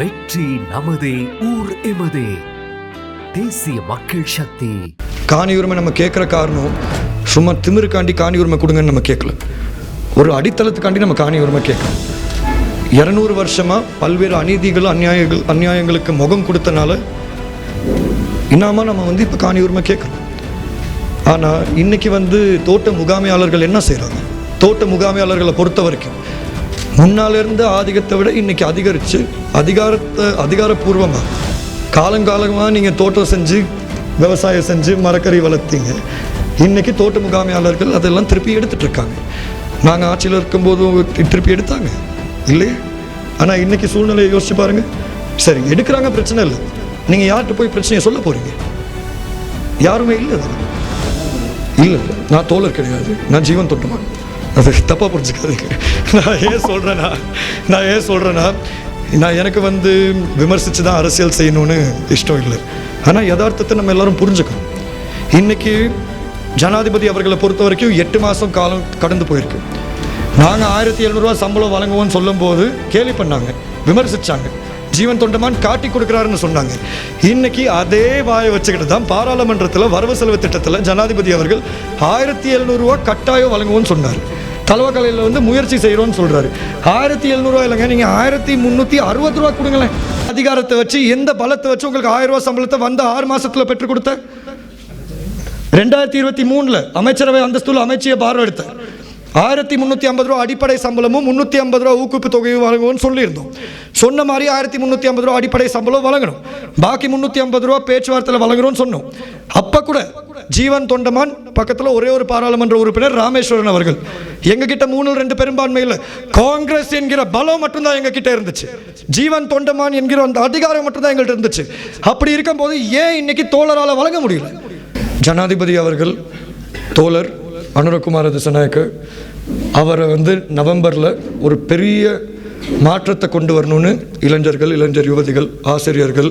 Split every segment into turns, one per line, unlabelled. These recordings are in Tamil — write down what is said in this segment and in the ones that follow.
வெற்றி நமதே ஊர் எமதே. தேசிய மக்கள் சக்தி.
காணி உரிமை நம்ம கேட்குற காரணம் சும்மா திமிருக்காண்டி காணி உரிமை கொடுங்கன்னு நம்ம கேட்கல. ஒரு அடித்தளத்துக்காண்டி நம்ம காணி உரிமை கேட்கலாம் இரநூறு வருஷமாக பல்வேறு அநீதிகள் அநியாயங்கள் அநியாயங்களுக்கு முகம் கொடுத்தனால இன்னாமா நம்ம வந்து இப்போ காணி உரிமை கேட்குறோம். ஆனால் இன்னைக்கு வந்து தோட்ட முகாமையாளர்கள் என்ன செய்கிறாங்க தோட்ட முகாமையாளர்களை பொறுத்த வரைக்கும் முன்னால இருந்த ஆதிக்கத்தை விட இன்னைக்கு அதிகரித்து அதிகாரத்தை அதிகாரப்பூர்வமாக காலங்காலமாக நீங்கள் தோட்டம் செஞ்சு விவசாயம் செஞ்சு மரக்கறி வளர்த்தீங்க. இன்னைக்கு தோட்ட முகாமையாளர்கள் அதெல்லாம் திருப்பி எடுத்துட்டு இருக்காங்க. நாங்கள் ஆட்சியில் இருக்கும்போது திருப்பி எடுத்தாங்க. இல்லையே? ஆனால் இன்னைக்கு சூழ்நிலையை யோசிச்சு பாருங்க. சரி எடுக்கிறாங்க பிரச்சனை இல்லை. நீங்கள் யார்கிட்ட போய் பிரச்சனையை சொல்ல போறீங்க? யாருமே இல்லை இல்லை நான் தோழர் கிடையாது. நான் ஜீவன் தொட்டுமான் அது தப்பாக புரிஞ்சுக்காதீங்க. நான் ஏன் சொல்கிறேன்னா நான் ஏன் சொல்கிறேன்னா நான் எனக்கு வந்து விமர்சித்து தான் அரசியல் செய்யணும்னு இஷ்டம் இல்லை. ஆனால் யதார்த்தத்தை நம்ம எல்லாரும் புரிஞ்சுக்கணும். இன்னைக்கு ஜனாதிபதி அவர்களை பொறுத்த வரைக்கும் எட்டு மாதம் காலம் கடந்து போயிருக்கு. நாங்கள் ஆயிரத்தி எழுநூறுவா சம்பளம் வழங்குவோம்னு சொல்லும்போது கேலி பண்ணாங்க விமர்சித்தாங்க ஜீவன் தொண்டமான் காட்டி கொடுக்குறாருன்னு சொன்னாங்க. இன்னைக்கு அதே வாயை வச்சுக்கிட்டு தான் பாராளுமன்றத்தில் வரவு செலவு திட்டத்தில் ஜனாதிபதி அவர்கள் ஆயிரத்தி எழுநூறுவா கட்டாயம் வழங்குவோம்னு சொன்னார். தலவக்கலையில் வந்து முயற்சி செய்கிறோன்னு சொல்கிறாரு ஆயிரத்தி எழுநூறுவா இல்லைங்க நீங்கள் ஆயிரத்தி முந்நூற்றி அறுபது ரூபா கொடுங்களேன். அதிகாரத்தை வச்சு எந்த பலத்தை வச்சு உங்களுக்கு ஆயிரம் ரூபா சம்பளத்தை வந்த ஆறு மாதத்தில் பெற்றுக் கொடுத்த? ரெண்டாயிரத்தி இருபத்தி மூணில் அமைச்சரவை அந்தஸ்துல அமைச்சியை பார்வை எடுத்தேன் ஆயிரத்தி முந்நூற்றி ஐம்பது ரூபா அடிப்படை சம்பளமும் முந்நூற்றி ஐம்பது ரூபா ஊக்குவிப்பு தொகையும் வழங்குவோம்னு சொல்லியிருந்தோம். சொன்ன மாதிரி ஆயிரத்தி முந்நூற்றி ஐம்பது ரூபா அடிப்படை சம்பளம் வழங்கணும். பாக்கி முந்நூற்றி ஐம்பது ரூபா பேச்சுவார்த்தையில் வழங்குறோம்னு சொன்னோம். அப்போ கூட ஜீவன் தொண்டமான் பக்கத்தில் ஒரே ஒரு பாராளுமன்ற உறுப்பினர் ராமேஸ்வரன் அவர்கள். எங்ககிட்ட மூணு ரெண்டு பெரும்பான்மையில் காங்கிரஸ் என்கிற பலம் மட்டும்தான் எங்ககிட்ட இருந்துச்சு. ஜீவன் தொண்டமான் என்கிற அந்த அதிகாரம் மட்டும்தான் எங்கள்கிட்ட இருந்துச்சு. அப்படி இருக்கும்போது ஏன் இன்னைக்கு தோழரால் வழங்க முடியல? ஜனாதிபதி அவர்கள் தோழர் அனுரகுமார திசநாயக்கு அவரை வந்து நவம்பரில் ஒரு பெரிய மாற்றத்தை கொண்டு வரணும்னு இளைஞர்கள் இளைஞர் யுவதிகள் ஆசிரியர்கள்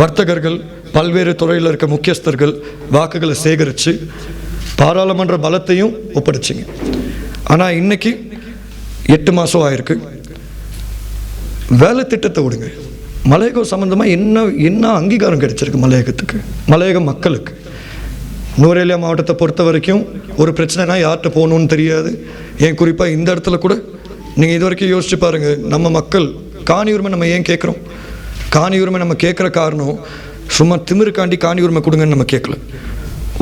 வர்த்தகர்கள் பல்வேறு துறையில் இருக்க முக்கியஸ்தர்கள் வாக்குகளை சேகரித்து பாராளுமன்ற பலத்தையும் ஒப்படைச்சிங்க. ஆனால் இன்றைக்கி எட்டு மாதம் ஆயிருக்கு. வேலை திட்டத்தை விடுங்க. மலையகம் சம்மந்தமாக என்ன என்ன அங்கீகாரம் கிடைச்சிருக்கு மலையகத்துக்கு? மலையக மக்களுக்கு. நூரேலியா மாவட்டத்தை பொறுத்த வரைக்கும் ஒரு பிரச்சனைனா யார்கிட்ட போகணும்னு தெரியாது. ஏன் குறிப்பாக இந்த இடத்துல கூட நீங்கள் இது வரைக்கும் யோசிச்சு பாருங்கள் நம்ம மக்கள் காணி உரிமை நம்ம ஏன் கேட்குறோம்? காணி உரிமை நம்ம கேட்குற காரணம் சும்மா திமிருக்காண்டி காணி உரிமை கொடுங்கன்னு நம்ம கேட்கல.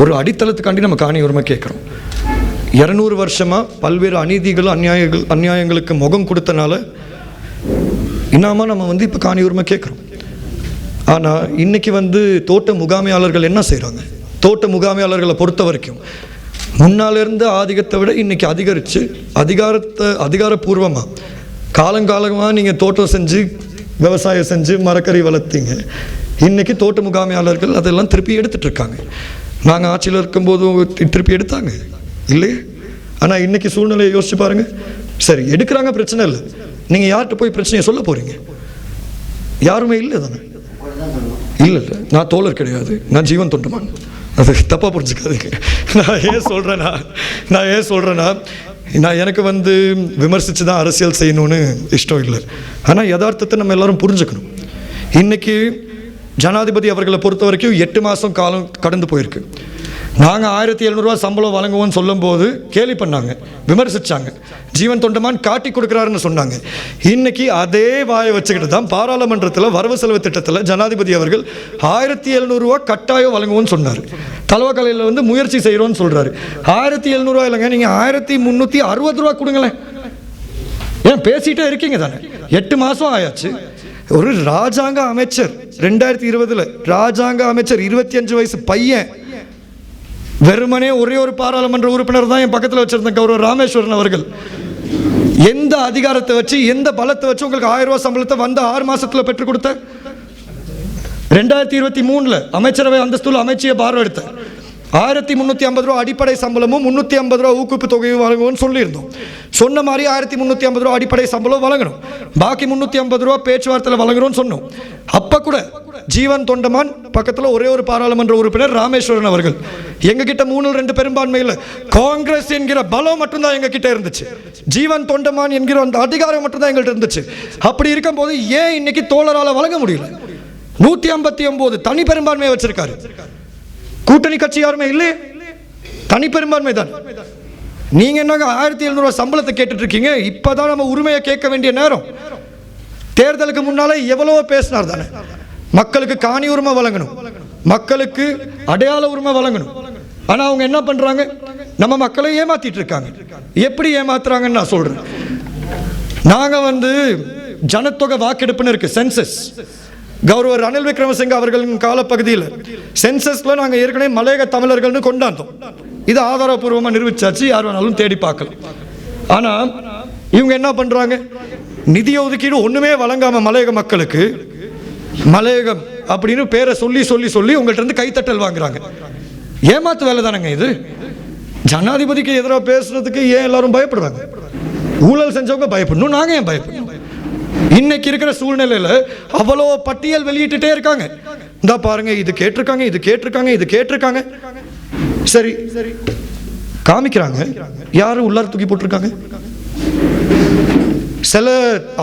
ஒரு அடித்தளத்துக்காண்டி நம்ம காணி உரிமை கேட்குறோம். இரநூறு வருஷமாக பல்வேறு அநீதிகள் அநியாயங்கள் அநியாயங்களுக்கு முகம் கொடுத்தனால இன்னாமா நம்ம வந்து இப்போ காணி உரிமை கேட்குறோம். ஆனால் இன்றைக்கி வந்து தோட்ட முகாமையாளர்கள் என்ன செய்கிறாங்க தோட்ட முகாமையாளர்களை பொறுத்த வரைக்கும் முன்னால் இருந்த ஆதிக்கத்தை விட இன்றைக்கி அதிகரித்து அதிகாரத்தை அதிகாரப்பூர்வமாக காலங்காலமாக நீங்கள் தோட்டம் செஞ்சு விவசாயம் செஞ்சு மரக்கறி வளர்த்தீங்க. இன்றைக்கி தோட்ட முகாமையாளர்கள் அதெல்லாம் திருப்பி எடுத்துகிட்ருக்காங்க நாங்கள் ஆட்சியில் இருக்கும்போது திருப்பி எடுத்தாங்க. இல்லையே? ஆனால் இன்னைக்கு சூழ்நிலையை யோசிச்சு பாருங்கள் சரி எடுக்கிறாங்க பிரச்சனை இல்லை. நீங்கள் யார்கிட்ட போய் பிரச்சனையை சொல்ல போகிறீங்க யாருமே இல்லை தானே? இல்லை இல்லை. நான் தோழர் கிடையாது. நான் ஜீவன் தொண்டுமான். அது தப்பாக புரிஞ்சுக்காதுங்க. நான் ஏன் சொல்கிறேன்னா நான் ஏன் சொல்கிறேன்னா நான் எனக்கு வந்து விமர்சித்து தான் அரசியல் செய்யணும்னு இஷ்டம் இல்லை. ஆனால் யதார்த்தத்தை நம்ம எல்லாரும் புரிஞ்சுக்கணும். இன்னைக்கு ஜனாதிபதி அவர்களை பொறுத்த வரைக்கும் எட்டு மாதம் காலம் கடந்து போயிருக்கு. நாங்கள் ஆயிரத்தி எழுநூறுவா சம்பளம் வழங்குவோம்னு சொல்லும்போது கேலி பண்ணாங்க விமர்சிச்சாங்க. ஜீவன் தொண்டமான் காட்டி கொடுக்குறாருன்னு சொன்னாங்க. இன்னைக்கு அதே வாயை வச்சுக்கிட்டு தான் பாராளுமன்றத்தில் வரவு செலவு திட்டத்தில் ஜனாதிபதி அவர்கள் ஆயிரத்தி எழுநூறுவா கட்டாயம் வழங்குவோம்னு சொன்னார். தலவக்கலையில் வந்து முயற்சி செய்கிறோன்னு சொல்கிறாரு ஆயிரத்தி எழுநூறுவா இல்லைங்க நீங்கள் ஆயிரத்தி முந்நூற்றி அறுபது ரூபா கொடுங்களேன். ஏன் பேசிகிட்டே இருக்கீங்க தானே? எட்டு மாதம் ஆயாச்சு. ஒரு ராஜாங்க அமைச்சர் ரெண்டாயிரத்தி இருபதில் ராஜாங்க அமைச்சர் இருபத்தி அஞ்சு வயசு பையன் வெறுமனே ஒரே ஒரு பாராளுமன்ற உறுப்பினர் தான் என் பக்கத்தில் வச்சிருந்த கௌரவ ராமேஸ்வரன் அவர்கள். எந்த அதிகாரத்தை வச்சு எந்த பலத்தை வச்சு உங்களுக்கு ஆயிரம் ரூபாய் சம்பளத்தை வந்த ஆறு மாசத்துல பெற்றுக் கொடுத்த? ரெண்டாயிரத்தி இருபத்தி மூணுல அமைச்சரவை அந்தஸ்துல அமைச்சியை பார்வை எடுத்தேன் ஆயிரத்தி முந்நூற்றி ஐம்பது ரூபா அடிப்படை சம்பளமும் முந்நூற்றி ஐம்பது ரூபா ஊக்குவிப்பு தொகையும் வழங்குவோம்னு சொல்லியிருந்தோம். சொன்ன மாதிரி ஆயிரத்தி முந்நூற்றி ஐம்பது ரூபா அடிப்படை சம்பளம் வழங்கணும். பாக்கி முந்நூற்றி ஐம்பது ரூபா பேச்சுவார்த்தையில் வழங்குறோம்னு சொன்னோம். அப்போ கூட ஜீவன் தொண்டமான் பக்கத்தில் ஒரே ஒரு பாராளுமன்ற உறுப்பினர் ராமேஸ்வரன் அவர்கள். எங்ககிட்ட மூணு ரெண்டு பெரும்பான்மையில் காங்கிரஸ் என்கிற பலம் மட்டும்தான் எங்ககிட்ட இருந்துச்சு. ஜீவன் தொண்டமான் என்கிற அந்த அதிகாரம் மட்டும்தான் எங்கள்கிட்ட இருந்துச்சு. அப்படி இருக்கும்போது ஏன் இன்னைக்கு தோழரால் வழங்க முடியல? நூற்றி ஐம்பத்தி ஒம்பது தனி பெரும்பான்மையை வச்சிருக்காரு. கூட்டணி கட்சி யாருமே இல்லை. தனி பெரும்பான்மை தான். நீங்க என்னங்க ஆயிரத்தி எழுநூறுவா சம்பளத்தை கேட்டுட்டு இருக்கீங்க இப்பதான் நம்ம உரிமையை கேட்க வேண்டிய நேரம். தேர்தலுக்கு முன்னாலே எவ்வளவோ பேசினார் தானே. மக்களுக்கு காணி உரிமை வழங்கணும். மக்களுக்கு அடையாள உரிமை வழங்கணும். ஆனா அவங்க என்ன பண்றாங்க? நம்ம மக்களை ஏமாத்திட்டு இருக்காங்க. எப்படி ஏமாத்துறாங்கன்னு நான் சொல்றேன். நாங்க வந்து ஜனத்தொகை வாக்கெடுப்புன்னு இருக்கு சென்சஸ் கௌரவர் ரணில் விக்ரமசிங்க அவர்களின் காலப்பகுதியில் சென்சஸ்ல நாங்கள் ஏற்கனவே மலையக தமிழர்கள்னு கொண்டாந்தோம். இது ஆதாரபூர்வமாக நிரூபிச்சாச்சு யார் வேணாலும் தேடி பார்க்கலாம். ஆனால் இவங்க என்ன பண்ணுறாங்க நிதி ஒதுக்கீடு ஒன்றுமே வழங்காம மலையக மக்களுக்கு மலையகம் அப்படின்னு பேரை சொல்லி சொல்லி சொல்லி உங்கள்கிட்ட இருந்து கைத்தட்டல் வாங்குறாங்க. ஏமாத்து வேலை தானேங்க இது? ஜனாதிபதிக்கு எதிராக பேசுறதுக்கு ஏன் எல்லாரும் பயப்படுறாங்க? ஊழல் செஞ்சவங்க பயப்படணும் நாங்கள் ஏன் பயப்படணும்? இன்னைக்கு இருக்கிற சூழ்நிலையில் அவ்வளோ பட்டியல் வெளியிட்டுட்டே இருக்காங்க. இந்த பாருங்க இது கேட்டிருக்காங்க இது கேட்டிருக்காங்க இது கேட்டிருக்காங்க. சரி சரி காமிக்கிறாங்க. யாரு உள்ளார தூக்கி போட்டிருக்காங்க? சில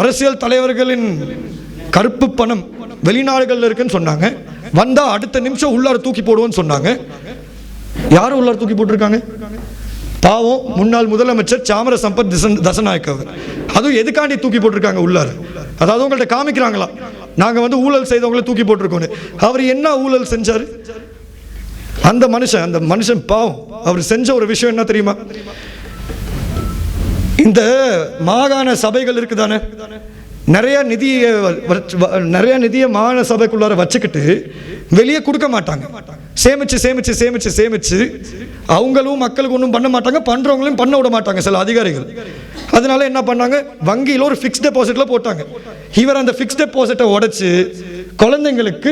அரசியல் தலைவர்களின் கருப்பு பணம் வெளிநாடுகளில் இருக்குன்னு சொன்னாங்க. வந்தா அடுத்த நிமிஷம் உள்ளார தூக்கி போடுவோன்னு சொன்னாங்க. யாரும் உள்ளார தூக்கி போட்டிருக்காங்க? பாவம் முன்னாள் முதலமைச்சர் சாமர சம்பத் திசன் தசநாயக் அவர் அதுவும் எதுக்காண்டி தூக்கி போட்டிருக்காங்க உள்ளார? அதாவது உங்கள்ட்ட காமிக்கிறாங்களா? நாங்கள் வந்து ஊழல் செய்தவங்களை தூக்கி போட்டிருக்கோன்னு. அவர் என்ன ஊழல் செஞ்சார்? அந்த மனுஷன் அந்த மனுஷன் பாவம். அவர் செஞ்ச ஒரு விஷயம் என்ன தெரியுமா? இந்த மாகாண சபைகள் இருக்குதானே? நிறைய நிதியை வ- நிறைய நிதியை மாகாண சபைக்குள்ளார வச்சுக்கிட்டு வெளியே கொடுக்க மாட்டாங்க. சேமிச்சு சேமிச்சு சேமிச்சு சேமிச்சு. அவங்களும் மக்களுக்கு ஒன்றும் பண்ண மாட்டாங்க பண்ணுறவங்களையும் பண்ண விட மாட்டாங்க சில அதிகாரிகள். அதனால என்ன பண்ணாங்க? வங்கியில் ஒரு ஃபிக்ஸ்ட் டெபாசிட்ல போட்டாங்க. இவர் அந்த ஃபிக்ஸ் டெபாசிட்டை உடைச்சு குழந்தைங்களுக்கு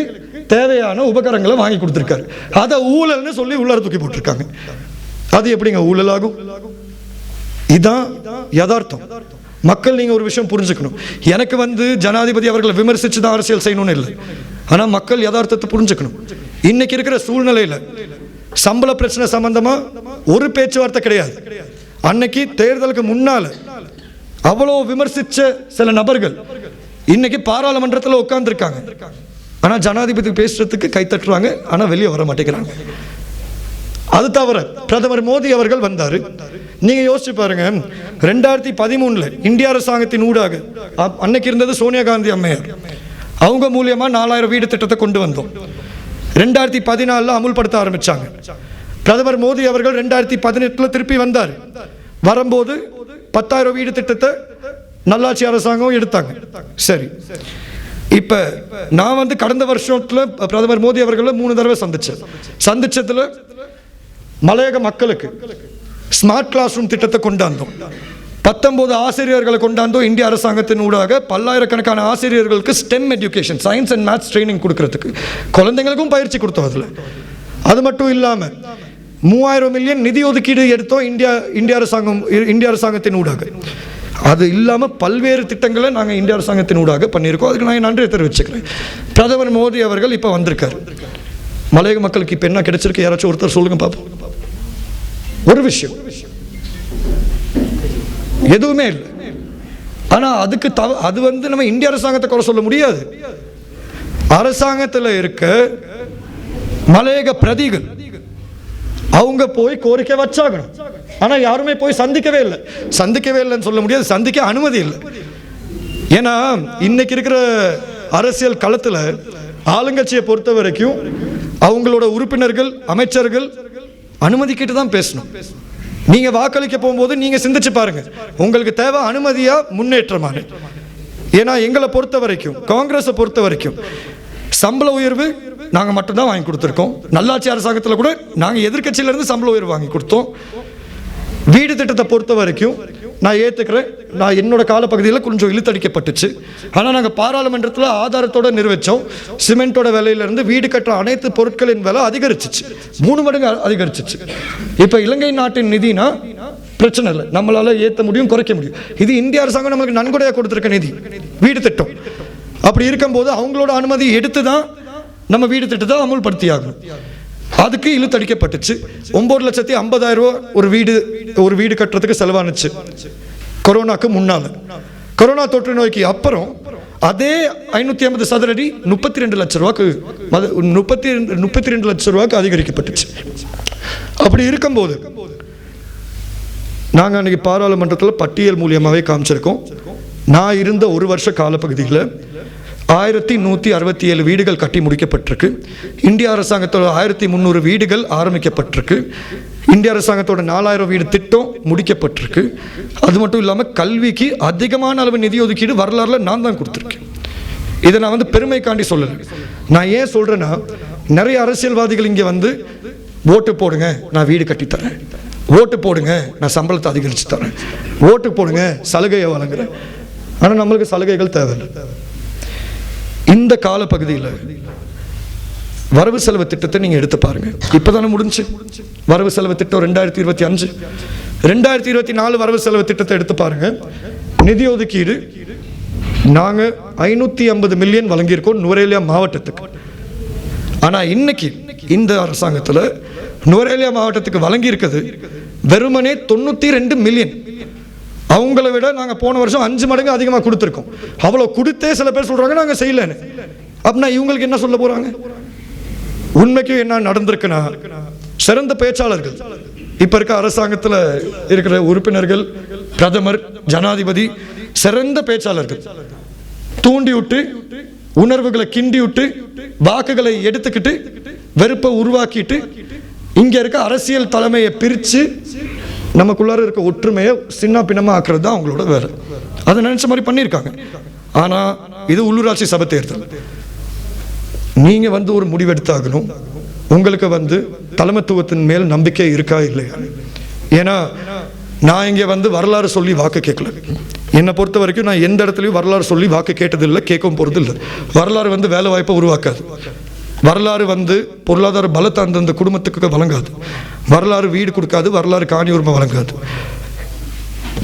தேவையான உபகரணங்களை வாங்கி கொடுத்துருக்காரு. அதை ஊழல்னு சொல்லி உள்ளார தூக்கி போட்டிருக்காங்க. அது எப்படிங்க? ஊழல் ஆகும் இதான் யதார்த்தம். மக்கள் நீங்கள் ஒரு விஷயம் புரிஞ்சுக்கணும். எனக்கு வந்து ஜனாதிபதி அவர்களை விமர்சித்து தான் அரசியல் செய்யணும்னு இல்லை. ஆனால் மக்கள் யதார்த்தத்தை புரிஞ்சுக்கணும். இன்னைக்கு இருக்கிற சூழ்நிலையில் சம்பள பிரச்சனை சம்பந்தமாக ஒரு பேச்சுவார்த்தை கிடையாது. அன்னைக்கு தேர்தலுக்கு முன்னால் அவ்வளோ விமர்சித்த சில நபர்கள் இன்னைக்கு பாராளுமன்றத்தில் உட்காந்துருக்காங்க ஆனால் ஜனாதிபதி பேசுறதுக்கு கை ஆனால் வெளியே வர மாட்டேங்கிறாங்க. அது தவிர பிரதமர் மோடி அவர்கள் வந்தார். நீங்கள் யோசிச்சு பாருங்க ரெண்டாயிரத்தி பதிமூணுல இந்திய அரசாங்கத்தின் ஊடாக அப்- அன்னைக்கு இருந்தது சோனியா காந்தி அம்மையார். அவங்க மூலியமா நாலாயிரம் வீடு திட்டத்தை கொண்டு வந்தோம். ரெண்டாயிரத்தி பதினாலில் அமுல்படுத்த ஆரம்பிச்சாங்க. பிரதமர் மோடி அவர்கள் ரெண்டாயிரத்தி பதினெட்டில் திருப்பி வந்தார். வரும்போது பத்தாயிரம் வீடு திட்டத்தை நல்லாட்சி அரசாங்கம் எடுத்தாங்க. சரி. இப்போ நான் வந்து கடந்த வருஷத்தில் பிரதமர் மோடி அவர்களை மூணு தடவை சந்தித்தேன் சந்தித்ததில் மலையக மக்களுக்கு ஸ்மார்ட் கிளாஸ் ரூம் திட்டத்தை கொண்டாந்தோம். பத்தொன்பது ஆசிரியர்களை கொண்டாந்தோம் இந்திய அரசாங்கத்தின் ஊடாக பல்லாயிரக்கணக்கான ஆசிரியர்களுக்கு STEM education science and maths training கொடுக்கறதுக்கு குழந்தைங்களுக்கும் பயிற்சி கொடுத்தோம் அதில். அது மட்டும் இல்லாமல் மூவாயிரம் மில்லியன் நிதி ஒதுக்கீடு எடுத்தோம் இந்தியா இந்திய அரசாங்கம் இந்திய அரசாங்கத்தின் ஊடாக. அது இல்லாமல் பல்வேறு திட்டங்களை நாங்கள் இந்திய அரசாங்கத்தின் ஊடாக பண்ணியிருக்கோம். அதுக்கு நான் நன்றி தெரிவிச்சுக்கிறேன். பிரதமர் மோடி அவர்கள் இப்போ வந்திருக்காரு. மலையக மக்களுக்கு இப்போ என்ன கிடைச்சிருக்கு? யாராச்சும் ஒருத்தர் சொல்லுங்க பார்ப்போம் ஒரு விஷயம். எதுவுமே இல்லை. ஆனால் அதுக்கு தவ அது வந்து நம்ம இந்திய அரசாங்கத்தை குறை சொல்ல முடியாது. அரசாங்கத்தில் இருக்க மலையக பிரதிகள் அவங்க போய் கோரிக்கை வச்சாகணும். ஆனால் யாருமே போய் சந்திக்கவே இல்லை. சந்திக்கவே இல்லைன்னு சொல்ல முடியாது. சந்திக்க அனுமதி இல்லை. ஏன்னா இன்னைக்கு இருக்கிற அரசியல் களத்தில் ஆளுங்கட்சியை பொறுத்த வரைக்கும் அவங்களோட உறுப்பினர்கள் அமைச்சர்கள் அனுமதி கேட்டு தான் பேசணும். நீங்க வாக்களிக்க போகும்போது நீங்க சிந்திச்சு பாருங்க. உங்களுக்கு தேவை அனுமதியா முன்னேற்றமான ஏன்னா எங்களை பொறுத்த வரைக்கும் காங்கிரஸை பொறுத்த வரைக்கும் சம்பள உயர்வு நாங்கள் மட்டும்தான் வாங்கி கொடுத்துருக்கோம். நல்லாட்சி அரசாங்கத்தில் கூட நாங்கள் எதிர்க்கட்சியில இருந்து சம்பள உயர்வு வாங்கி கொடுத்தோம். வீடு திட்டத்தை பொறுத்த வரைக்கும் நான் ஏற்றுக்கிறேன் நான் என்னோட காலப்பகுதியில் கொஞ்சம் இழுத்தடிக்கப்பட்டுச்சு. ஆனால் நாங்கள் பாராளுமன்றத்தில் ஆதாரத்தோடு நிர்வகித்தோம் சிமெண்ட்டோட விலையிலேருந்து வீடு கட்டுற அனைத்து பொருட்களின் விலை அதிகரிச்சிச்சு. மூணு மடங்கு அதிகரிச்சிச்சு. இப்போ இலங்கை நாட்டின் நிதினா பிரச்சனை இல்லை. நம்மளால் ஏற்ற முடியும் குறைக்க முடியும். இது இந்திய அரசாங்கம் நம்மளுக்கு நன்கொடையாக கொடுத்துருக்க நிதி. வீடு திட்டம். அப்படி இருக்கும்போது அவங்களோட அனுமதி எடுத்து தான் நம்ம வீடு திட்டத்தை அமுல்படுத்தி ஆகணும் அதுக்கு இழுத்தடிக்கப்பட்டுச்சு. ஒம்பது லட்சத்தி ஐம்பதாயிரம் ரூபா ஒரு வீடு ஒரு வீடு கட்டுறதுக்கு செலவானுச்சு. கொரோனாக்கு முன்னால். கொரோனா தொற்று நோய்க்கு அப்புறம் அதே ஐநூற்றி ஐம்பது சதுர அடி முப்பத்தி ரெண்டு லட்ச ரூபாய்க்கு முப்பத்தி ரெண்டு முப்பத்தி ரெண்டு லட்ச ரூபாய்க்கு அதிகரிக்கப்பட்டுச்சு. அப்படி இருக்கும்போது நாங்கள் அன்றைக்கி பாராளுமன்றத்தில் பட்டியல் மூலியமாகவே காமிச்சிருக்கோம். நான் இருந்த ஒரு வருஷ காலப்பகுதியில் ஆயிரத்தி நூற்றி அறுபத்தி ஏழு வீடுகள் கட்டி முடிக்கப்பட்டிருக்கு. இந்திய அரசாங்கத்தில் ஆயிரத்தி முந்நூறு வீடுகள் ஆரம்பிக்கப்பட்டிருக்கு. இந்திய அரசாங்கத்தோட நாலாயிரம் வீடு திட்டம் முடிக்கப்பட்டிருக்கு. அது மட்டும் இல்லாமல் கல்விக்கு அதிகமான அளவு நிதி ஒதுக்கீடு வரலாறுல நான் தான் கொடுத்துருக்கேன். இதை நான் வந்து பெருமைக்காண்டி சொல்லலை. நான் ஏன் சொல்கிறேன்னா நிறைய அரசியல்வாதிகள் இங்கே வந்து ஓட்டு போடுங்க நான் வீடு கட்டித்தரேன். ஓட்டு போடுங்க நான் சம்பளத்தை அதிகரித்து தரேன். ஓட்டு போடுங்க சலுகையை வழங்குறேன். ஆனால் நம்மளுக்கு சலுகைகள் தேவையில்லை. இந்த காலப்பகுதியில் வரவு செலவு திட்டத்தை நீங்கள் எடுத்து பாருங்கள் இப்போ தானே முடிஞ்சு. வரவு செலவு திட்டம் ரெண்டாயிரத்தி இருபத்தி அஞ்சு. ரெண்டாயிரத்தி இருபத்தி நாலு வரவு செலவு திட்டத்தை எடுத்து பாருங்கள் நிதி ஒதுக்கீடு நாங்கள் ஐநூற்றி ஐம்பது மில்லியன் வழங்கியிருக்கோம் நுவரேலியா மாவட்டத்துக்கு. ஆனால் இன்னைக்கு இந்த அரசாங்கத்தில் நுவரேலியா மாவட்டத்துக்கு வழங்கியிருக்கிறது வெறுமனே தொண்ணூற்றி ரெண்டு மில்லியன் அவங்கள விட நாங்கள் போன வருஷம் அஞ்சு மடங்கு அதிகமாக கொடுத்துருக்கோம். அவ்வளோ கொடுத்தே சில பேர் சொல்கிறாங்க நாங்கள் செய்யலன்னு. அப்படின்னா இவங்களுக்கு என்ன சொல்ல போகிறாங்க உண்மைக்கு என்ன நடந்திருக்குன்னா சிறந்த பேச்சாளர்கள். இப்ப இருக்க அரசாங்கத்தில் இருக்கிற உறுப்பினர்கள் பிரதமர் ஜனாதிபதி சிறந்த பேச்சாளர்கள். தூண்டி விட்டு உணர்வுகளை கிண்டி விட்டு வாக்குகளை எடுத்துக்கிட்டு வெறுப்பை உருவாக்கிட்டு இங்க இருக்க அரசியல் தலைமையை பிரித்து நமக்குள்ளார இருக்க ஒற்றுமையை சின்ன பின்னமா ஆக்குறது தான் அவங்களோட வேலை. அதை நினைச்ச மாதிரி பண்ணியிருக்காங்க. ஆனா இது உள்ளூராட்சி சபை தேர்தல். நீங்கள் வந்து ஒரு முடிவெடுத்தாகணும். உங்களுக்கு வந்து தலைமத்துவத்தின் மேல் நம்பிக்கை இருக்கா இல்லையா? ஏன்னா நான் இங்கே வந்து வரலாறு சொல்லி வாக்கு கேட்கல. என்னை பொறுத்த வரைக்கும் நான் எந்த இடத்துலையும் வரலாறு சொல்லி வாக்கு கேட்டதில்லை கேட்கவும் போகிறது இல்லை வரலாறு வந்து வேலை வாய்ப்பை உருவாக்காது. வரலாறு வந்து பொருளாதார பலத்தை அந்தந்த குடும்பத்துக்கு வழங்காது. வரலாறு வீடு கொடுக்காது வரலாறு காணி உரிமை வழங்காது.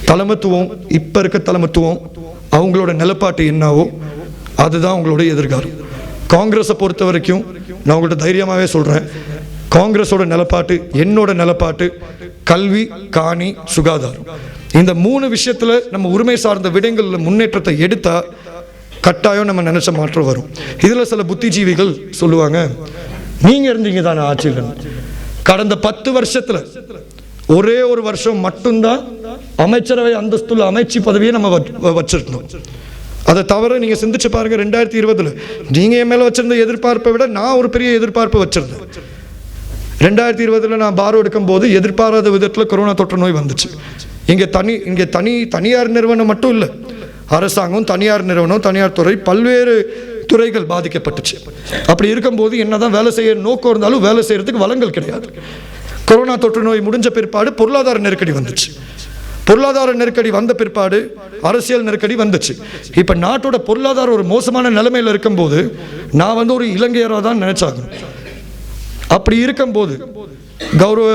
தலைமத்துவம் இப்போ இருக்க தலைமத்துவம் அவங்களோட நிலப்பாட்டு என்னவோ அதுதான் அவங்களோட எதிர்காலம். காங்கிரஸை பொறுத்த வரைக்கும் நான் உங்கள்கிட்ட தைரியமாகவே சொல்கிறேன் காங்கிரஸோட நிலப்பாட்டு என்னோட நிலப்பாட்டு கல்வி காணி சுகாதாரம். இந்த மூணு விஷயத்தில் நம்ம உரிமை சார்ந்த விடயங்களில் முன்னேற்றத்தை எடுத்தால் கட்டாயம் நம்ம நினச்ச மாற்றம் வரும். இதில் சில புத்திஜீவிகள் சொல்லுவாங்க நீங்கள் இருந்தீங்க தானே ஆட்சியில்? கடந்த பத்து வருஷத்தில் ஒரே ஒரு வருஷம் மட்டும்தான் அமைச்சரவை அந்தஸ்துள்ள அமைச்சு பதவியை நம்ம வச்- வச்சிருந்தோம் அதை தவிர நீங்கள் சிந்திச்சு பாருங்கள் ரெண்டாயிரத்தி இருபதில். நீங்கள் என் மேலே வச்சுருந்த எதிர்பார்ப்பை விட நான் ஒரு பெரிய எதிர்பார்ப்பு வச்சுருந்தேன். ரெண்டாயிரத்தி இருபதில் நான் பாரோ எடுக்கும்போது எதிர்பாராத விதத்தில் கொரோனா தொற்று நோய் வந்துச்சு. இங்கே தனி இங்கே தனி தனியார் நிறுவனம் மட்டும் இல்லை அரசாங்கம் தனியார் நிறுவனம் தனியார் துறை பல்வேறு துறைகள் பாதிக்கப்பட்டுச்சு. அப்படி இருக்கும்போது என்னதான் வேலை செய்ய நோக்கம் இருந்தாலும் வேலை செய்கிறதுக்கு வளங்கள் கிடையாது. கொரோனா தொற்று நோய் முடிஞ்ச பிற்பாடு பொருளாதார நெருக்கடி வந்துச்சு. பொருளாதார நெருக்கடி வந்த பிற்பாடு அரசியல் நெருக்கடி வந்துச்சு. இப்போ நாட்டோட பொருளாதார ஒரு மோசமான நிலைமையில் இருக்கும்போது நான் வந்து ஒரு இலங்கையராக தான் நினைச்சாகணும். அப்படி இருக்கும்போது கௌரவ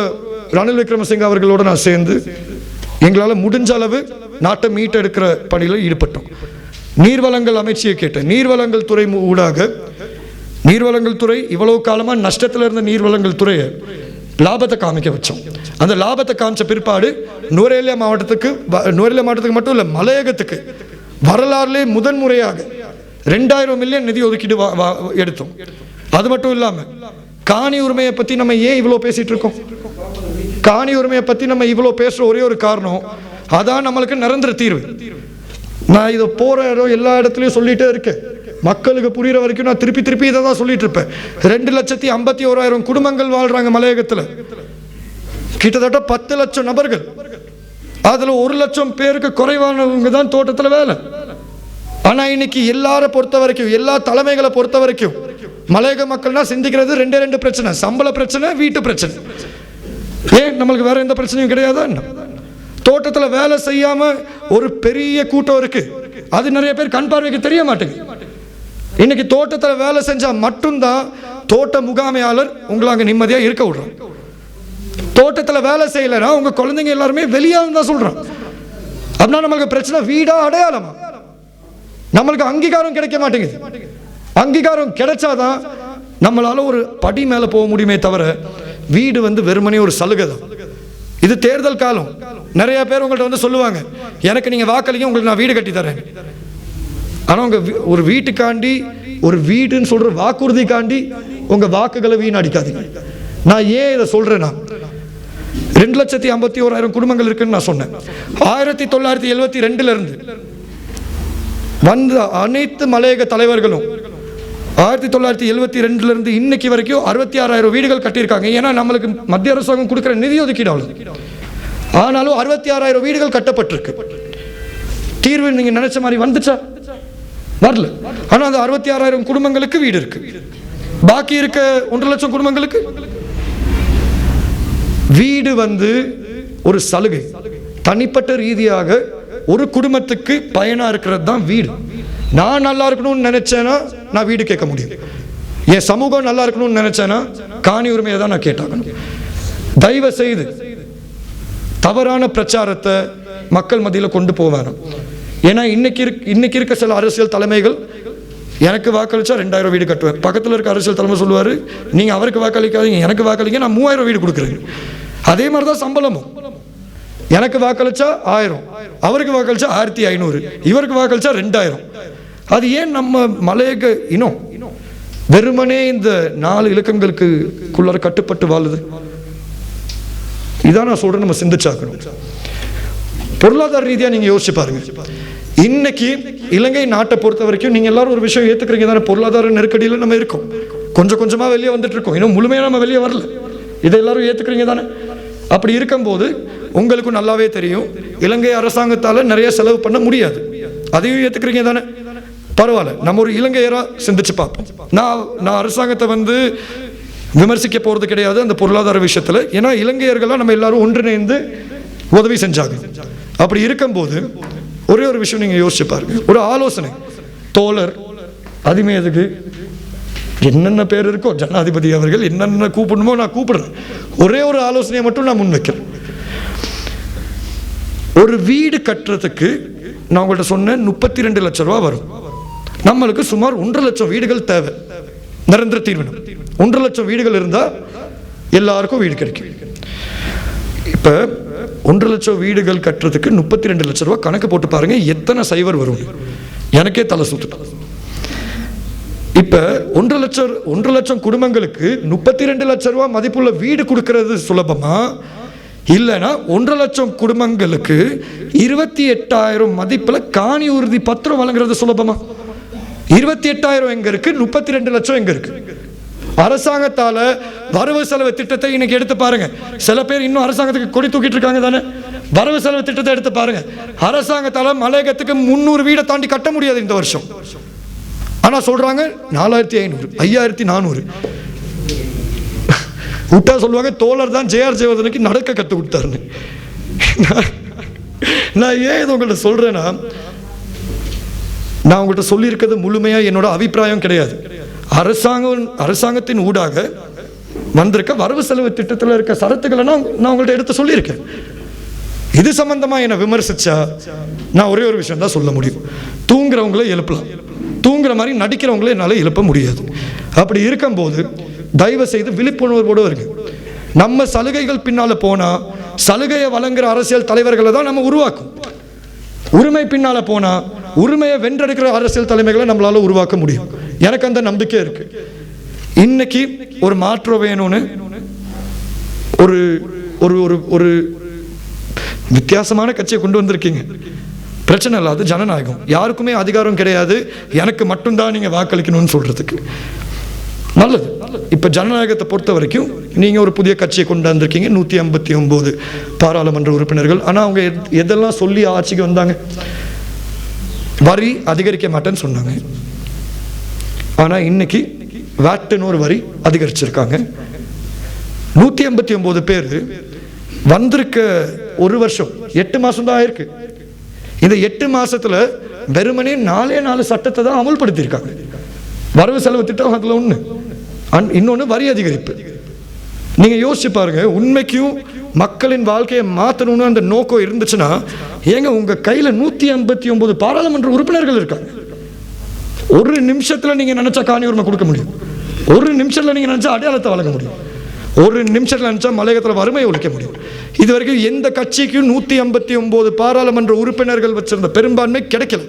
ரணில் விக்ரமசிங்க அவர்களோட நான் சேர்ந்து எங்களால் முடிஞ்ச அளவு நாட்டை மீட்டெடுக்கிற பணியில் ஈடுபட்டோம். நீர்வளங்கள் அமைச்சியை கேட்டேன். நீர்வளங்கள் துறை ஊடாக நீர்வளங்கள் துறை இவ்வளவு காலமாக நஷ்டத்தில் இருந்த நீர்வளங்கள் துறையை லாபத்தை காமிக்க வச்சோம். அந்த லாபத்தை காமிச்ச பிற்பாடு நுவரேலியா மாவட்டத்துக்கு வ- நுவரேலியா மாவட்டத்துக்கு மட்டும் இல்லை மலையகத்துக்கு வரலாறுலே முதன்முறையாக ரெண்டாயிரம் மில்லியன் நிதி ஒதுக்கீடு வா- வா- எடுத்தோம். அது மட்டும் இல்லாமல் காணி உரிமையை பற்றி நம்ம ஏன் இவ்வளோ பேசிகிட்டு இருக்கோம்? காணி உரிமையை பற்றி நம்ம இவ்வளோ பேசுகிற ஒரே ஒரு காரணம் அதான் நம்மளுக்கு நிரந்தர தீர்வு. நான் இதை போகிற இடம் எல்லா இடத்துலையும் சொல்லிகிட்டே இருக்கேன். மக்களுக்கு புரிகிற வரைக்கும் நான் திருப்பி திருப்பி இதை தான் சொல்லிட்டு இருப்பேன். ரெண்டு லட்சத்தி ஐம்பத்தி ஓராயிரம் குடும்பங்கள் வாழ்றாங்க மலையகத்தில். கிட்டத்தட்ட பத்து லட்சம் நபர்கள். அதில் ஒரு லட்சம் பேருக்கு குறைவானவங்க தான் தோட்டத்தில் வேலை. ஆனா இன்னைக்கு எல்லாரை பொறுத்த வரைக்கும் எல்லா தலைமைகளை பொறுத்த வரைக்கும் மலையக மக்கள்னா சிந்திக்கிறது ரெண்டே ரெண்டு பிரச்சனை. சம்பள பிரச்சனை வீட்டு பிரச்சனை. ஏன்? நம்மளுக்கு வேற எந்த பிரச்சனையும் கிடையாதா தோட்டத்தில் வேலை செய்யாம ஒரு பெரிய கூட்டம் இருக்கு. அது நிறைய பேர் கண் பார்வைக்கு தெரிய மாட்டேங்குது. இன்னைக்கு தோட்டத்தில் வேலை செஞ்சால் மட்டும்தான் தோட்ட முகாமையாளர் உங்களை அங்கே நிம்மதியாக இருக்க விடுறோம் தோட்டத்தில் வேலை செய்யலைன்னா உங்கள் குழந்தைங்க எல்லாருமே வெளியாக தான் சொல்கிறோம் அப்படின்னா நம்மளுக்கு பிரச்சனை வீடாக அடையாளமா? நம்மளுக்கு அங்கீகாரம் கிடைக்க மாட்டேங்குது. அங்கீகாரம் கிடைச்சாதான் நம்மளால் ஒரு படி மேலே போக முடியுமே தவிர வீடு வந்து வெறுமனே ஒரு சலுகை தான். இது தேர்தல் காலம். நிறைய பேர் உங்கள்கிட்ட வந்து சொல்லுவாங்க எனக்கு நீங்கள் வாக்களிக்க உங்களுக்கு நான் வீடு கட்டி தரேன். ஆனால் உங்க வீ- ஒரு வீட்டுக்காண்டி ஒரு வீடுன்னு சொல்கிற வாக்குறுதிக்காண்டி உங்கள் வாக்குகளை வீணடிக்காதீங்க. நான் ஏன் இதை சொல்கிறேன்னா ரெண்டு லட்சத்தி ஐம்பத்தி ஓராயிரம் குடும்பங்கள் இருக்குன்னு நான் சொன்னேன். ஆயிரத்தி தொள்ளாயிரத்தி எழுபத்தி ரெண்டுலேருந்து வந்த அனைத்து மலையக தலைவர்களும் ஆயிரத்தி தொள்ளாயிரத்தி எழுபத்தி ரெண்டுலேருந்து இன்னைக்கு வரைக்கும் அறுபத்தி ஆறாயிரம் வீடுகள் கட்டியிருக்காங்க. ஏன்னா நம்மளுக்கு மத்திய அரசாங்கம் கொடுக்குற நிதி ஒதுக்கீடு அவ்வளோ ஆனாலும் அறுபத்தி ஆறாயிரம் வீடுகள் கட்டப்பட்டிருக்கு. தீர்வு நீங்கள் நினச்ச மாதிரி வந்துச்சா? வரல. ஆனால் அந்த அறுபத்தி ஆறாயிரம் குடும்பங்களுக்கு வீடு இருக்கு. பாக்கி இருக்க ஒன்றரை லட்சம் குடும்பங்களுக்கு? வீடு வந்து ஒரு சலுகை. தனிப்பட்ட ரீதியாக ஒரு குடும்பத்துக்கு பயனாக இருக்கிறது தான் வீடு. நான் நல்லா இருக்கணும்னு நினைச்சேன்னா நான் வீடு கேட்க முடியும். என் சமூகம் நல்லா இருக்கணும்னு நினைச்சேன்னா காணி உரிமையை தான் நான் கேட்டாகணும். தயவு செய்து தவறான பிரச்சாரத்தை மக்கள் மத்தியில் கொண்டு போக ஏன்னா இன்னைக்கு இருக் இன்னைக்கு இருக்க சில அரசியல் தலைமைகள் எனக்கு வாக்களிச்சா ரெண்டாயிரம் வீடு கட்டுவேன். பக்கத்தில் இருக்க அரசியல் தலைமை சொல்லுவார் நீங்கள் அவருக்கு வாக்களிக்காதீங்க எனக்கு வாக்களிங்க நான் மூவாயிரம் வீடு கொடுக்குறேன். அதே மாதிரி தான் சம்பளமும். எனக்கு வாக்களிச்சா ஆயிரம் அவருக்கு வாக்களிச்சா ஆயிரத்தி ஐநூறு இவருக்கு வாக்களிச்சா ரெண்டாயிரம். அது ஏன் நம்ம மலையக இனம் வெறுமனே இந்த நாலு இலக்கங்களுக்கு குள்ளார கட்டுப்பட்டு வாழுது? இதான் நான் சொல்கிறேன் நம்ம சிந்திச்சாக்கணும். பொருளாதார ரீதியாக நீங்கள் யோசிச்சு பாருங்கள் இன்னைக்கு இலங்கை நாட்டை பொறுத்த வரைக்கும் நீங்கள் எல்லாரும் ஒரு விஷயம் ஏற்றுக்கிறீங்க தானே பொருளாதார நெருக்கடியில் நம்ம இருக்கோம். கொஞ்சம் கொஞ்சமாக வெளியே வந்துட்டு இருக்கோம். இன்னும் முழுமையாக நம்ம வெளியே வரல. இதை எல்லாரும் ஏற்றுக்கிறீங்க தானே? அப்படி இருக்கும்போது உங்களுக்கும் நல்லாவே தெரியும் இலங்கை அரசாங்கத்தால் நிறைய செலவு பண்ண முடியாது. அதையும் ஏற்றுக்கிறீங்க தானே? பரவாயில்ல. நம்ம ஒரு இலங்கையராக சிந்திச்சு பார்ப்போம். நான் நான் அரசாங்கத்தை வந்து விமர்சிக்க போகிறது கிடையாது அந்த பொருளாதார விஷயத்தில். ஏன்னா இலங்கையர்களாக நம்ம எல்லாரும் ஒன்றிணைந்து உதவி செஞ்சாங்க. அப்படி இருக்கும்போது ஒரே ஒரு விஷயம் நீங்கள் யோசிச்சு பாருங்க. ஒரு ஆலோசனை. தோழர் அதுமேதுக்கு என்னென்ன பேர் இருக்கோ ஜனாதிபதி அவர்கள் என்னென்ன கூப்பிடணுமோ நான் கூப்பிடுறேன். ஒரே ஒரு ஆலோசனையை மட்டும் நான் முன்வைக்கிறேன் ஒரு வீடு கட்டுறதுக்கு நான் உங்கள்கிட்ட சொன்னேன் முப்பத்தி ரெண்டு லட்சம் ரூபா வரும். நம்மளுக்கு சுமார் ஒன்றரை லட்சம் வீடுகள் தேவை. நிரந்தர தீர்வினம் ஒன்றரை லட்சம் வீடுகள் இருந்தால் எல்லாருக்கும் வீடு கிடைக்கும். இப்போ ஒன்றரை லட்சம் வீடுகள் கட்டுறதுக்கு முப்பத்தி ரெண்டு லட்சம் ரூபா கணக்கு போட்டு பாருங்க எத்தனை சைவர் வரும்? எனக்கே தலை சுத்துட்டு இப்ப ஒன்றரை லட்சம் ஒன்றரை லட்சம் குடும்பங்களுக்கு முப்பத்தி ரெண்டு லட்சம் ரூபா மதிப்புள்ள வீடு கொடுக்கறது சுலபமா? இல்லைன்னா ஒன்றரை லட்சம் குடும்பங்களுக்கு இருபத்தி எட்டாயிரம் மதிப்புல காணி உறுதி பத்திரம் வழங்குறது சுலபமா? இருபத்தி எட்டாயிரம் எங்க இருக்கு? முப்பத்தி ரெண்டு லட்சம் எங்க இருக்கு? அரசாங்கத்தால வரவு செலவு திட்டத்தை இன்னைக்கு எடுத்து பாருங்க. சில பேர் இன்னும் அரசாங்கத்துக்கு கொடி தூக்கிட்டு இருக்காங்க தானே? வரவு செலவு திட்டத்தை எடுத்து பாருங்க. அரசாங்கத்தால மலையகத்துக்கு முந்நூறு வீடை தாண்டி கட்ட முடியாது இந்த வருஷம். ஆனா சொல்றாங்க நாலாயிரத்தி ஐநூறு ஐயாயிரத்தி நானூறு. விட்டா சொல்லுவாங்க தோழர் தான் ஜேஆர் ஜெயவர்தனுக்கு நடக்க கத்து கொடுத்தாருன்னு. நான்- ஏன் இது உங்கள்ட்ட சொல்றேன்னா நான் உங்கள்கிட்ட சொல்லியிருக்கிறது முழுமையாக என்னோட அபிப்பிராயம் கிடையாது. அரசாங்கம் அரசாங்கத்தின் ஊடாக வந்திருக்க வரவு செலவு திட்டத்தில் இருக்க சரத்துக்களை நான் நான் உங்கள்கிட்ட எடுத்து சொல்லியிருக்கேன். இது சம்பந்தமா என்னை விமர்சிச்சா நான் ஒரே ஒரு விஷயம் தான் சொல்ல முடியும். தூங்குறவங்களே எழுப்பலாம். தூங்குற மாதிரி நடிக்கிறவங்களே என்னால் எழுப்ப முடியாது. அப்படி இருக்கும்போது தயவு செய்து விழிப்புணர்வோடு இருக்கு நம்ம சலுகைகள் பின்னால் போனால் சலுகையை வழங்குற அரசியல் தலைவர்களை தான் நம்ம உருவாக்கும். உரிமை பின்னால் போனால் உரிமையை வென்றெடுக்கிற அரசியல் தலைமைகளை நம்மளால் உருவாக்க முடியும். எனக்கு அந்த நம்பிக்கை இருக்கு. இன்னைக்கு ஒரு மாற்றம் வேணும்னு ஒரு ஒரு ஒரு ஒரு வித்தியாசமான கட்சியை கொண்டு வந்திருக்கீங்க. பிரச்சனை இல்லை அது ஜனநாயகம். யாருக்குமே அதிகாரம் கிடையாது. எனக்கு மட்டும்தான் நீங்க வாக்களிக்கணும்னு சொல்றதுக்கு. நல்லது. இப்ப ஜனநாயகத்தை பொறுத்த வரைக்கும் நீங்க ஒரு புதிய கட்சியை கொண்டு வந்திருக்கீங்க. நூத்தி ஐம்பத்தி ஒன்பது பாராளுமன்ற உறுப்பினர்கள். ஆனா அவங்க எத்- எதெல்லாம் சொல்லி ஆட்சிக்கு வந்தாங்க? வரி அதிகரிக்க மாட்டேன்னு சொன்னாங்க. ஆனால் இன்னைக்கு வேட்டுன்னு ஒரு வரி அதிகரிச்சிருக்காங்க. நூற்றி ஐம்பத்தி ஒம்பது பேர் வந்திருக்க ஒரு வருஷம் எட்டு மாதம் தான் ஆயிருக்கு. இந்த எட்டு மாதத்தில் வெறுமனே நாலே நாலு சட்டத்தை தான் அமல்படுத்தியிருக்காங்க. வரவு செலவு திட்டம் அதில் ஒன்று அன் இன்னொன்று வரி அதிகரிப்பு. நீங்கள் யோசிச்சு பாருங்க உண்மைக்கும் மக்களின் வாழ்க்கையை மாற்றணும்னு அந்த நோக்கம் இருந்துச்சுன்னா ஏங்க உங்கள் கையில் நூற்றி ஐம்பத்தி ஒம்பது பாராளுமன்ற உறுப்பினர்கள் இருக்காங்க? ஒரு நிமிஷத்தில் நீங்கள் நினச்சா காணி உரிமை கொடுக்க முடியும். ஒரு நிமிஷத்தில் நீங்கள் நினச்சா அடையாளத்தை வழங்க முடியும். ஒரு நிமிஷத்தில் நினச்சா மலையகத்தில் வறுமையை ஒழிக்க முடியும். இது வரைக்கும் எந்த கட்சிக்கும் நூற்றி ஐம்பத்தி ஒம்பது பாராளுமன்ற உறுப்பினர்கள் வச்சிருந்த பெரும்பான்மை கிடைக்கல.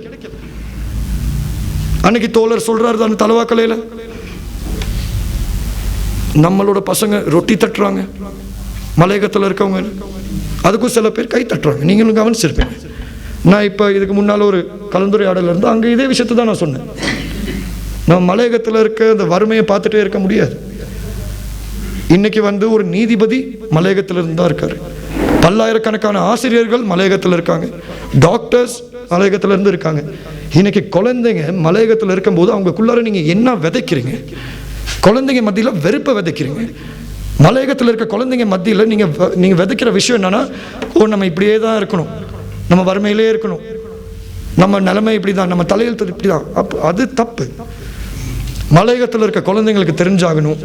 அன்னைக்கு தோழர் சொல்கிறாரு தானே தலைவாக்கலையில். நம்மளோட பசங்க ரொட்டி தட்டுறாங்க. மலையகத்தில் இருக்கவங்க. அதுக்கும் சில பேர் கை தட்டுறாங்க. நீங்களும் கவனிச்சிருப்பீங்க. நான் இப்போ இதுக்கு முன்னால் ஒரு கலந்துரையாடல் இருந்து அங்கே இதே விஷயத்தை தான் நான் சொன்னேன். நம்ம மலையகத்தில் இருக்க அந்த வறுமையை பார்த்துட்டே இருக்க முடியாது. இன்னைக்கு வந்து ஒரு நீதிபதி மலையகத்திலிருந்து தான் இருக்கார். பல்லாயிரக்கணக்கான ஆசிரியர்கள் மலையகத்தில் இருக்காங்க. டாக்டர்ஸ் மலையகத்தில் இருந்து இருக்காங்க. இன்னைக்கு குழந்தைங்க மலையகத்தில் இருக்கும்போது அவங்களுக்குள்ளார நீங்கள் என்ன விதைக்கிறீங்க? குழந்தைங்க மத்தியில் வெறுப்பை விதைக்கிறீங்க. மலையகத்தில் இருக்க குழந்தைங்க மத்தியில் நீங்கள் நீங்கள் விதைக்கிற விஷயம் என்னன்னா ஓ நம்ம இப்படியே தான் இருக்கணும். நம்ம வறுமையிலே இருக்கணும். நம்ம நிலைமை இப்படி தான் நம்ம தலையெழுத்து இப்படி தான் அப் அது தப்பு. மலையகத்தில் இருக்க குழந்தைங்களுக்கு தெரிஞ்சாகணும்.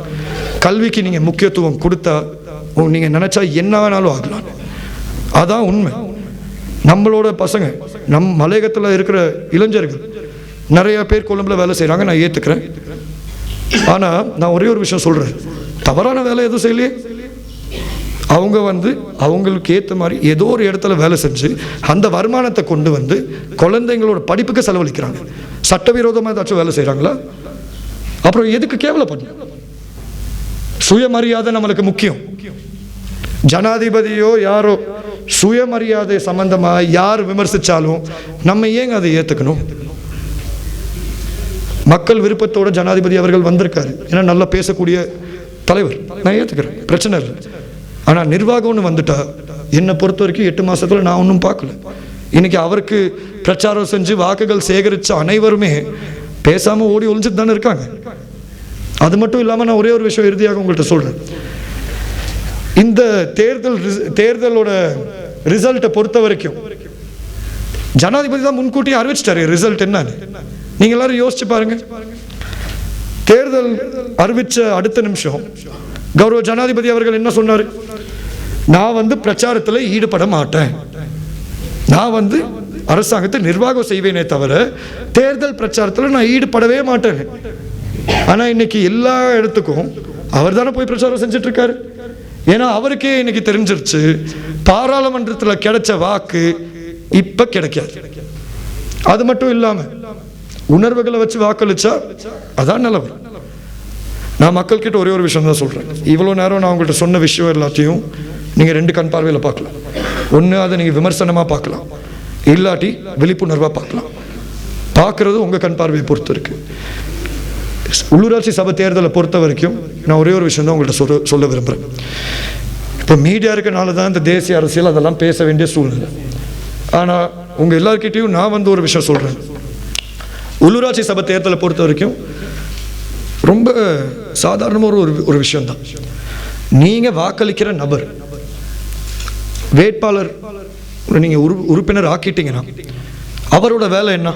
கல்விக்கு நீங்கள் முக்கியத்துவம் கொடுத்தா நீங்கள் நினச்சா என்ன வேணாலும் ஆகலாம். அதான் உண்மை. நம்மளோட பசங்க நம் மலையகத்தில் இருக்கிற இளைஞர்கள் நிறைய பேர் கொழும்புல வேலை செய்கிறாங்க நான் ஏற்றுக்கிறேன் ஆனால் நான் ஒரே ஒரு விஷயம் சொல்கிறேன் தவறான வேலை எதுவும் செய்யலையே. அவங்க வந்து அவங்களுக்கு ஏற்ற மாதிரி ஏதோ ஒரு இடத்துல வேலை செஞ்சு அந்த வருமானத்தை கொண்டு வந்து குழந்தைங்களோட படிப்புக்கு செலவழிக்கிறாங்க. சட்டவிரோதமாக ஏதாச்சும் வேலை செய்கிறாங்களா அப்புறம் எதுக்கு கேவலப்படணும் சுயமரியாதை நம்மளுக்கு முக்கியம். ஜனாதிபதியோ யாரோ சுயமரியாதை சம்பந்தமாக யார் விமர்சித்தாலும் நம்ம ஏங்க அதை ஏற்றுக்கணும் மக்கள் விருப்பத்தோட ஜனாதிபதி அவர்கள் வந்திருக்காரு. ஏன்னா நல்லா பேசக்கூடிய தலைவர். நான் ஏற்றுக்கிறேன் பிரச்சனை இல்லை. ஆனா நிர்வாகம்னு வந்துட்டா. என்னை பொறுத்த வரைக்கும் எட்டு மாசத்துல நான் ஒன்றும் பார்க்கல. இன்னைக்கு அவருக்கு பிரச்சாரம் செஞ்சு வாக்குகள் சேகரிச்ச அனைவருமே பேசாம ஓடி ஒழிஞ்சிட்டு தானே இருக்காங்க. அது மட்டும் இல்லாம நான் ஒரே ஒரு விஷயம் இறுதியாக உங்கள்கிட்ட சொல்றேன். இந்த தேர்தல் தேர்தலோட ரிசல்ட்டை பொறுத்த வரைக்கும் ஜனாதிபதி தான் முன்கூட்டியே அறிவிச்சிட்டாரு ரிசல்ட் என்னன்னு. நீங்க எல்லாரும் யோசிச்சு பாருங்க. தேர்தல் அறிவிச்ச அடுத்த நிமிஷம் கௌரவ ஜனாதிபதி அவர்கள் என்ன சொன்னார்? நான் வந்து பிரச்சாரத்தில் ஈடுபட மாட்டேன். நான் வந்து அரசாங்கத்தை நிர்வாகம் செய்வேனே தவிர தேர்தல் பிரச்சாரத்தில் நான் ஈடுபடவே மாட்டேன். ஆனால் இன்னைக்கு எல்லா இடத்துக்கும் அவர் தானே போய் பிரச்சாரம் செஞ்சுட்டு இருக்காரு ஏன்னா அவருக்கே இன்னைக்கு தெரிஞ்சிருச்சு பாராளுமன்றத்தில் கிடைச்ச வாக்கு இப்போ கிடைக்காது. அது மட்டும் இல்லாமல் உணர்வுகளை வச்சு வாக்களிச்சா அதான் நிலவரம். நான் மக்கள்கிட்ட ஒரே ஒரு விஷயம் தான் சொல்கிறேன் இவ்வளோ நேரம் நான் உங்கள்கிட்ட சொன்ன விஷயம் எல்லாத்தையும் நீங்கள் ரெண்டு கண் பார்வையில் பார்க்கலாம். ஒன்று அதை நீங்கள் விமர்சனமாக பார்க்கலாம். இல்லாட்டி விழிப்புணர்வாக பார்க்கலாம். பார்க்குறது உங்கள் கண் பார்வையை பொறுத்து இருக்கு. உள்ளூராட்சி சபை தேர்தலை பொறுத்த வரைக்கும் நான் ஒரே ஒரு விஷயம் தான் உங்கள்கிட்ட சொல்ல சொல்ல விரும்புகிறேன் இப்போ மீடியா இருக்கனால தான் இந்த தேசிய அரசியல் அதெல்லாம் பேச வேண்டிய சூழ்நிலை. ஆனால் உங்கள் எல்லார்கிட்டையும் நான் வந்து ஒரு விஷயம் சொல்கிறேன் உள்ளூராட்சி சபை தேர்தலை பொறுத்த வரைக்கும் ரொம்ப சாதாரணமாக ஒரு ஒரு- ஒரு விஷயம்தான். நீங்கள் வாக்களிக்கிற நபர் வேட்பாளர் நீங்கள் உறு உறுப்பினர் ஆக்கிட்டீங்கன்னா அவரோட வேலை என்ன?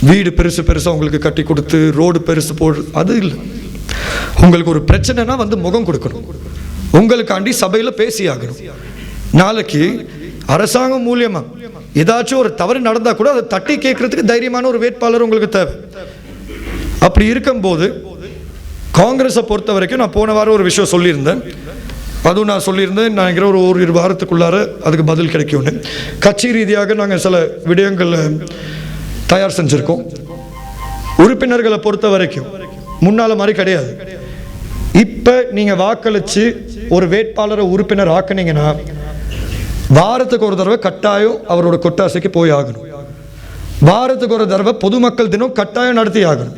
வீடு பெருசு பெருசாக உங்களுக்கு கட்டி கொடுத்து ரோடு பெருசு போடு அது இல்லை. உங்களுக்கு ஒரு பிரச்சனைனா வந்து முகம் கொடுக்கணும். உங்களுக்காண்டி சபையில் பேசி ஆகணும் நாளைக்கு அரசாங்கம் மூலியமா ஏதாச்சும் ஒரு தவறு நடந்தால் கூட அதை தட்டி கேட்கறதுக்கு தைரியமான ஒரு வேட்பாளர் உங்களுக்கு தேவை. அப்படி இருக்கும்போது காங்கிரஸை பொறுத்த வரைக்கும் நான் போன வாரம் ஒரு விஷயம் சொல்லியிருந்தேன். அதுவும் நான் சொல்லியிருந்தேன் நான் நினைக்கிறேன் ஒரு ஒரு வாரத்துக்குள்ளார அதுக்கு பதில் கிடைக்கும்னு. கட்சி ரீதியாக நாங்கள் சில விடயங்களை தயார் செஞ்சுருக்கோம். உறுப்பினர்களை பொறுத்த வரைக்கும் முன்னால மாதிரி கிடையாது. இப்போ நீங்கள் வாக்களித்து ஒரு வேட்பாளரை உறுப்பினர் ஆக்குனீங்கன்னா வாரத்துக்கு ஒரு தடவை கட்டாயம் அவரோட கொட்டாசைக்கு போய் ஆகணும். வாரத்துக்கு ஒரு தடவை பொதுமக்கள் தினம் கட்டாயம் நடத்தி ஆகணும்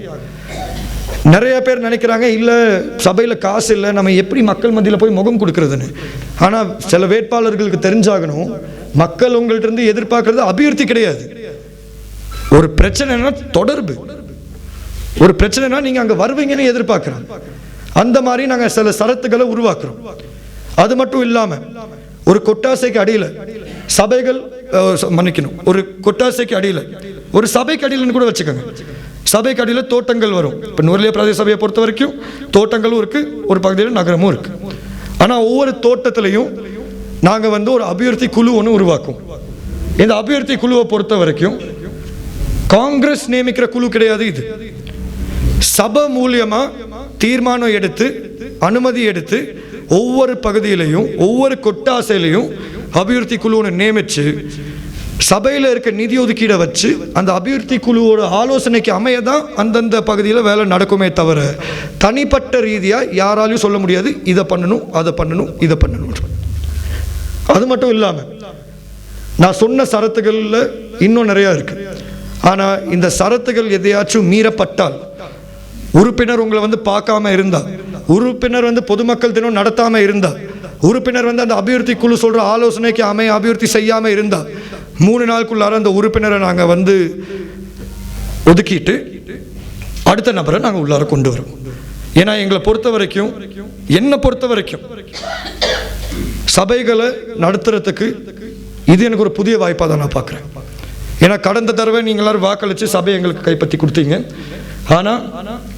நிறைய பேர் நினைக்கிறாங்க இல்லை சபையில் காசு இல்லை நம்ம எப்படி மக்கள் மத்தியில் போய் முகம் கொடுக்கறதுன்னு? ஆனால் சில வேட்பாளர்களுக்கு தெரிஞ்சாகணும் மக்கள் உங்கள்கிட்ட இருந்து எதிர்பார்க்கறது அபிவிருத்தி கிடையாது. ஒரு பிரச்சனைனா தொடர்பு. ஒரு பிரச்சனைனா நீங்கள் அங்கே வருவீங்கன்னு எதிர்பார்க்குறோம். அந்த மாதிரி நாங்கள் சில சரத்துக்களை உருவாக்குறோம். அது மட்டும் இல்லாமல் ஒரு கொட்டாசைக்கு அடியில் சபைகள் மன்னிக்கணும் ஒரு கொட்டாசைக்கு அடியில் ஒரு சபைக்கு அடியில்னு கூட வச்சுக்கோங்க. சபைக்கு அடியில் தோட்டங்கள் வரும். இப்போ நூறுலிய பிரதேச சபையை பொறுத்த வரைக்கும் தோட்டங்களும் இருக்குது ஒரு பகுதியில் நகரமும் இருக்குது ஆனால் ஒவ்வொரு தோட்டத்திலையும் நாங்கள் வந்து ஒரு அபிவிருத்தி குழு ஒன்று உருவாக்கும். இந்த அபிவிருத்தி குழுவை பொறுத்த வரைக்கும் காங்கிரஸ் நியமிக்கிற குழு கிடையாது இது. சபை மூலியமா தீர்மானம் எடுத்து அனுமதி எடுத்து ஒவ்வொரு பகுதியிலையும் ஒவ்வொரு கொட்டாசையிலையும் அபிவிருத்தி குழு ஒன்று நியமிச்சு சபையில் இருக்க நிதி ஒதுக்கீடை வச்சு அந்த அபிவிருத்தி குழுவோட ஆலோசனைக்கு அமைய தான் அந்தந்த பகுதியில் வேலை நடக்குமே தவிர தனிப்பட்ட ரீதியாக யாராலையும் சொல்ல முடியாது. இதை பண்ணணும் அதை பண்ணணும் இதை பண்ணணும் அது மட்டும் இல்லாமல் நான் சொன்ன சரத்துகளில் இன்னும் நிறையா இருக்குது ஆனால் இந்த சரத்துகள் எதையாச்சும் மீறப்பட்டால் உறுப்பினர் உங்களை வந்து பார்க்காம இருந்தால் உறுப்பினர் வந்து பொதுமக்கள் தினம் நடத்தாமல் இருந்தால் உறுப்பினர் வந்து அந்த அபிவிருத்தி குழு சொல்கிற ஆலோசனைக்கு அமைய அபிவிருத்தி செய்யாமல் இருந்தால் மூணு நாளுக்குள்ளார அந்த உறுப்பினரை நாங்கள் வந்து ஒதுக்கிட்டு அடுத்த நபரை நாங்கள் உள்ளார கொண்டு வரோம். ஏன்னா எங்களை பொறுத்த வரைக்கும் என்னை பொறுத்த வரைக்கும் சபைகளை நடத்துறதுக்கு இது எனக்கு ஒரு புதிய வாய்ப்பாக தான் நான் பார்க்குறேன். ஏன்னா கடந்த தடவை நீங்கள் எல்லாரும் வாக்களித்து சபை எங்களுக்கு கைப்பற்றி கொடுத்தீங்க. ஆனால்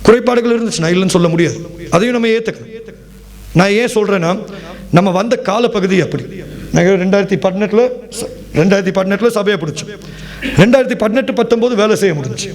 குறைபாடுகள் இருந்துச்சுன்னா இல்லைன்னு சொல்ல முடியாது. அதையும் நம்ம ஏற்றுக்கணும் நான் ஏன் சொல்கிறேன்னா நம்ம வந்த காலப்பகுதி அப்படி. நாங்கள் ரெண்டாயிரத்தி பதினெட்டில் ரெண்டாயிரத்தி பதினெட்டில் சபையை பிடிச்சோம். ரெண்டாயிரத்தி பதினெட்டு பத்தொம்போது வேலை செய்ய முடிஞ்சு.